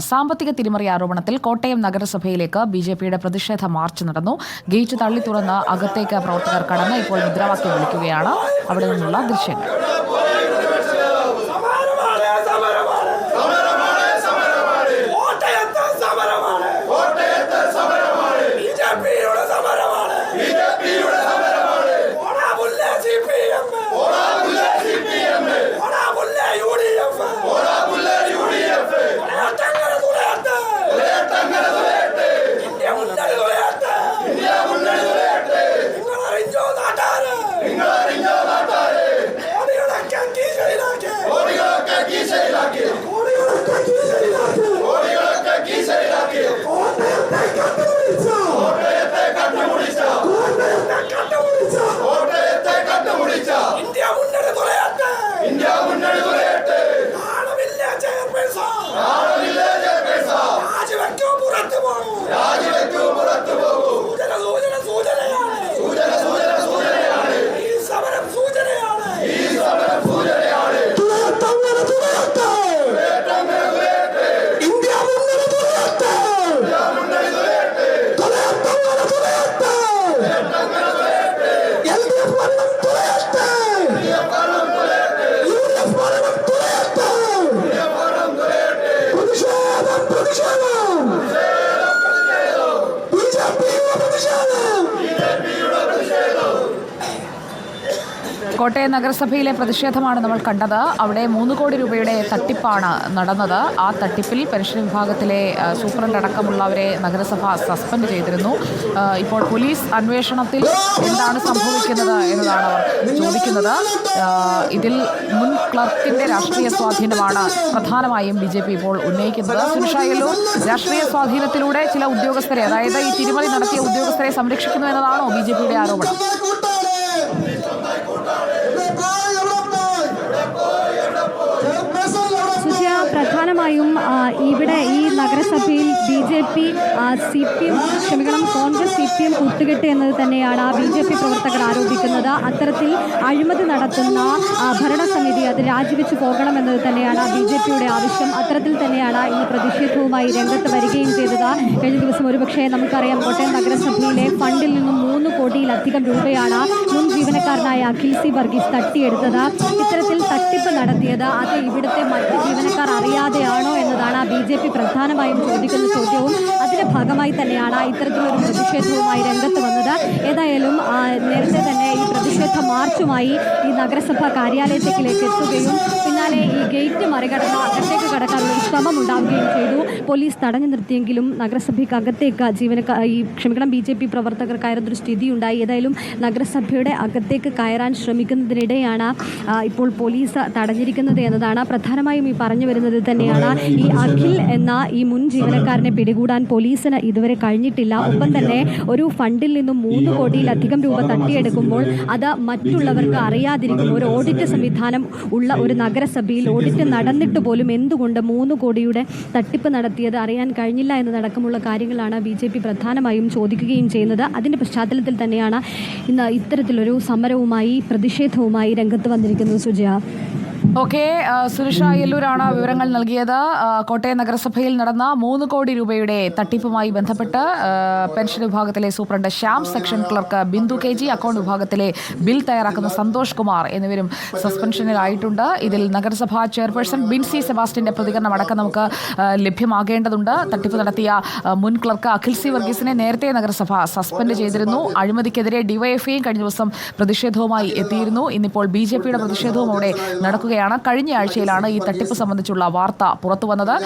സാമ്പത്തിക തിരിമറി ആരോപണത്തിൽ കോട്ടയം നഗരസഭയിലേക്ക് ബി ജെ പിയുടെ പ്രതിഷേധ മാർച്ച് നടന്നു. ഗേറ്റ് തള്ളി തുറന്ന് അകത്തേക്ക് പ്രവർത്തകർ കടന്ന് ഇപ്പോൾ മുദ്രാവാക്യം വിളിക്കുകയാണ്. അവിടെ നിന്നുള്ള ദൃശ്യങ്ങൾ. കോട്ടയം നഗരസഭയിലെ പ്രതിഷേധമാണ് നമ്മൾ കണ്ടത്. അവിടെ മൂന്ന് കോടി രൂപയുടെ തട്ടിപ്പാണ് നടന്നത്. ആ തട്ടിപ്പിൽ പെൻഷൻ വിഭാഗത്തിലെ സൂപ്രണ്ട് അടക്കമുള്ളവരെ നഗരസഭ സസ്പെൻഡ് ചെയ്തിരുന്നു. ഇപ്പോൾ പോലീസ് അന്വേഷണത്തിൽ എന്താണ് സംഭവിക്കുന്നത് എന്നതാണ് അവർ ചോദിക്കുന്നത്. ഇതിൽ മുൻ ക്ലർക്കിന്റെ രാഷ്ട്രീയ സ്വാധീനമാണ് പ്രധാനമായും ബി ജെ പി ഇപ്പോൾ ഉന്നയിക്കുന്നത്. സുനിഷായല്ലോ രാഷ്ട്രീയ സ്വാധീനത്തിലൂടെ ചില ഉദ്യോഗസ്ഥരെ അതായത് ഈ തിരിമറി നടത്തിയ ഉദ്യോഗസ്ഥരെ സംരക്ഷിക്കുന്നു എന്നതാണോ ബി ജെ പിയുടെ ആരോപണം? Ναι, η നഗരസഭയിൽ B J P C P M ക്ഷമിക്കണം കോൺഗ്രസ് സി പി എം കൂട്ടുകെട്ട് എന്നത് തന്നെയാണ് ബി ജെ പി പ്രവർത്തകർ ആരോപിക്കുന്നത്. അത്തരത്തിൽ അഴിമതി നടത്തുന്ന ഭരണസമിതി അത് രാജിവെച്ച് പോകണമെന്നത് തന്നെയാണ് ബി ജെ പിയുടെ ആവശ്യം. അത്തരത്തിൽ തന്നെയാണ് ഈ പ്രതിഷേധവുമായി രംഗത്ത് വരികയും ചെയ്തത്. കഴിഞ്ഞ ദിവസം ഒരുപക്ഷെ നമുക്കറിയാം കോട്ടയം നഗരസഭയിലെ ഫണ്ടിൽ നിന്നും മൂന്ന് കോടിയിലധികം രൂപയാണ് മുൻ ജീവനക്കാരനായ അഖിൽ സി വർഗീസ് തട്ടിയെടുത്തത്. ഇത്തരത്തിൽ തട്ടിപ്പ് നടത്തിയത് അത് ഇവിടുത്തെ മറ്റ് ജീവനക്കാർ അറിയാതെയാണോ എന്നതാണ് ബി ജെ പി പ്രധാനമായും ചോദിക്കുന്ന ചോദ്യവും അതിന്റെ ഭാഗമായി തന്നെയാണ് ഇത്തരത്തിലൊരു പ്രതിഷേധവുമായി രംഗത്ത് വന്നത്. ഏതായാലും നേരത്തെ തന്നെ ഈ പ്രതിഷേധ മാർച്ചുമായി ഈ നഗരസഭാ കാര്യാലയത്തിലേക്ക് എത്തുകയും പിന്നാലെ ഈ ഗേറ്റ് മറികടന്ന് അകത്തേക്ക് കടക്കാനുള്ള ശ്രമം ഉണ്ടാവുകയും ചെയ്തു. പോലീസ് തടഞ്ഞു നിർത്തിയെങ്കിലും നഗരസഭയ്ക്ക് അകത്തേക്ക് ജീവനക്കാർ ഈ ക്ഷമിക്കണം ബി ജെ പി പ്രവർത്തകർ കയറുന്നൊരു സ്ഥിതിയുണ്ടായി. ഏതായാലും നഗരസഭയുടെ അകത്തേക്ക് കയറാൻ ശ്രമിക്കുന്നതിനിടെയാണ് ഇപ്പോൾ പോലീസ് തടഞ്ഞിരിക്കുന്നത് എന്നതാണ് പ്രധാനമായും ഈ പറഞ്ഞു വരുന്നത് തന്നെയാണ്. ഈ അഖിൽ എന്ന ഈ മുൻ ജീവനക്കാരനെ പിടികൂടാൻ പോലീസിന് ഇതുവരെ കഴിഞ്ഞിട്ടില്ല. ഒപ്പം തന്നെ ഒരു ഫണ്ടിൽ നിന്നും മൂന്ന് കോടിയിലധികം രൂപ തട്ടിയെടുക്കുമ്പോൾ അത് മറ്റുള്ളവർക്ക് അറിയാതിരിക്കും. ഒരു ഓഡിറ്റ് സംവിധാനം ഉള്ള ഒരു നഗരസഭയിൽ ഓഡിറ്റ് നടന്നിട്ട് പോലും എന്തുകൊണ്ട് മൂന്ന് കോടിയുടെ തട്ടിപ്പ് നടത്തിയത് അറിയാൻ കഴിഞ്ഞില്ല എന്നതടക്കമുള്ള കാര്യങ്ങളാണ് ബി ജെ പി പ്രധാനമായും ചോദിക്കുകയും ചെയ്യുന്നത്. അതിന്റെ പശ്ചാത്തലത്തിൽ തന്നെയാണ് ഇന്ന് ഇത്തരത്തിലൊരു സമരവുമായി പ്രതിഷേധവുമായി രംഗത്ത് വന്നിരിക്കുന്നത് സുജയ. ഓക്കെ സുരക്ഷ അയ്യല്ലൂരാണ് വിവരങ്ങൾ നൽകിയത്. കോട്ടയം നഗരസഭയിൽ നടന്ന മൂന്ന് കോടി രൂപയുടെ തട്ടിപ്പുമായി ബന്ധപ്പെട്ട് പെൻഷൻ വിഭാഗത്തിലെ superintendent Shyam section clerk Bindu K G account വിഭാഗത്തിലെ ബിൽ തയ്യാറാക്കുന്ന സന്തോഷ് കുമാർ എന്നിവരും സസ്പെൻഷനിലായിട്ടുണ്ട്. ഇതിൽ നഗരസഭാ ചെയർപേഴ്സൺ ബിൻസി സെബാസ്റ്റിന്റെ പ്രതികരണം അടക്കം നമുക്ക് ലഭ്യമാകേണ്ടതുണ്ട്. തട്ടിപ്പ് നടത്തിയ മുൻ ക്ലർക്ക് അഖിൽ സി വർഗീസിനെ നേരത്തെ നഗരസഭ സസ്പെൻഡ് ചെയ്തിരുന്നു. അഴിമതിക്കെതിരെ ഡിവൈഎഫ്ഐയും കഴിഞ്ഞ ദിവസം പ്രതിഷേധവുമായി എത്തിയിരുന്നു. ഇന്നിപ്പോൾ ബി ജെ പിയുടെ പ്രതിഷേധവും അവിടെ നടക്കുകയാണ്. കഴിഞ്ഞ ആഴ്ചയിലാണ് ഈ തട്ടിപ്പ് സംബന്ധിച്ചുള്ള വാർത്ത പുറത്തുവന്നത്.